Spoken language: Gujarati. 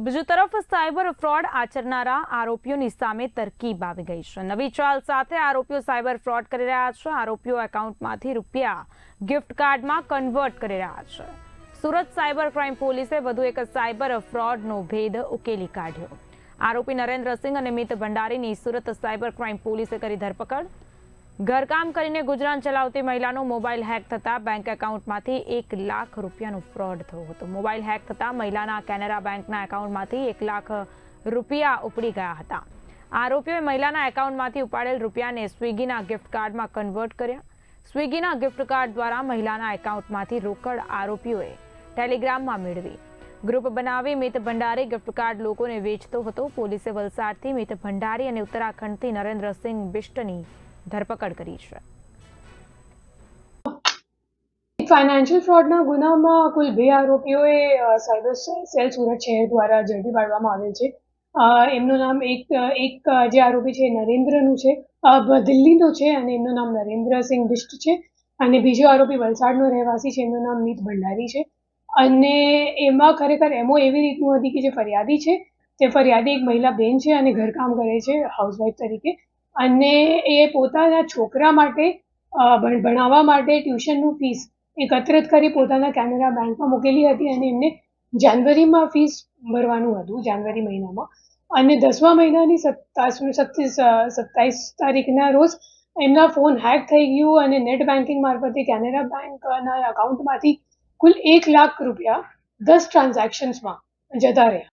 બીજી તરફ સાયબર ફ્રોડ આચરનારા આરોપીઓની સામે તરકીબ આવી ગઈ છે. નવી ચાલ સાથે આરોપીઓ સાયબર ફ્રોડ કરી રહ્યા છે. આરોપીઓ એકાઉન્ટમાંથી રૂપિયા ગિફ્ટ કાર્ડમાં કન્વર્ટ કરી રહ્યા છે. સુરત સાયબર ક્રાઇમ પોલીસે વધુ એક સાયબર ફ્રોડનો ભેદ ઉકેલી કાઢ્યો. આરોપી નરેન્દ્રસિંહ અને મિત ભંડારીની સુરત સાયબર ક્રાઇમ પોલીસે કરી ધરપકડ. ઘરકામ કરીને ગુજરાન ચલાવતી મહિલાનો મોબાઈલ હેક થતાં બેંક એકાઉન્ટમાંથી એક લાખ રૂપિયાનો ફ્રોડ થયો હતો. મોબાઈલ હેક થતાં મહિલાના કેનેરા બેંકના એકાઉન્ટમાંથી એક લાખ રૂપિયા ઉપડી ગયા હતા. આરોપીઓએ મહિલાના એકાઉન્ટમાંથી ઉપાડેલ રૂપિયાને સ્વિગીના ગિફ્ટ કાર્ડમાં કન્વર્ટ કર્યા. સ્વિગીના ગિફ્ટ કાર્ડ દ્વારા મહિલાના એકાઉન્ટમાંથી રોકડ આરોપીઓએ ટેલિગ્રામમાં મેળવી. ગ્રુપ બનાવી મિત ભંડારી ગિફ્ટ કાર્ડ લોકોને વેચતો હતો. પોલીસે વલસાડથી મિત ભંડારી અને ઉત્તરાખંડથી નરેન્દ્રસિંહ બિષ્ટની ધરપકડ કરી છે. ફાઇનાન્શિયલ ફ્રોડના ગુનામાં કુલ બે આરોપીઓએ સાયબર સેલ સુરત શહેર દ્વારા ઝડપી પાડવામાં આવેલ છે. એમનું નામ એક એક, જે આરોપી છે નરેન્દ્રનું છે. દિલ્હીનો છે અને એમનું નામ નરેન્દ્રસિંહ બિષ્ટ છે. અને બીજો આરોપી વલસાડનો રહેવાસી છે, એમનું નામ મિત ભંડારી છે. અને એમાં ખરેખર એમો એવી રીતનું હતી કે જે ફરિયાદી છે. તે ફરિયાદી એક મહિલા બેન છે અને ઘરકામ કરે છે હાઉસવાઈફ તરીકે. અને એ પોતાના છોકરા માટે ભણાવવા માટે ટ્યુશનનું ફીસ એકત્રિત કરી પોતાના કેનેરા બેંકમાં મૂકેલી હતી અને એમને જાન્યુઆરીમાં ફીસ ભરવાનું હતું, જાન્યુઆરી મહિનામાં. અને દસમા મહિનાની સત્તીસ સત્તાવીસ તારીખના રોજ એમના ફોન હેક થઈ ગયું અને નેટ બેન્કિંગ મારફતે કેનેરા બેંકના અકાઉન્ટમાંથી કુલ એક લાખ રૂપિયા દસ ટ્રાન્ઝેક્શન્સમાં જતા રહ્યા.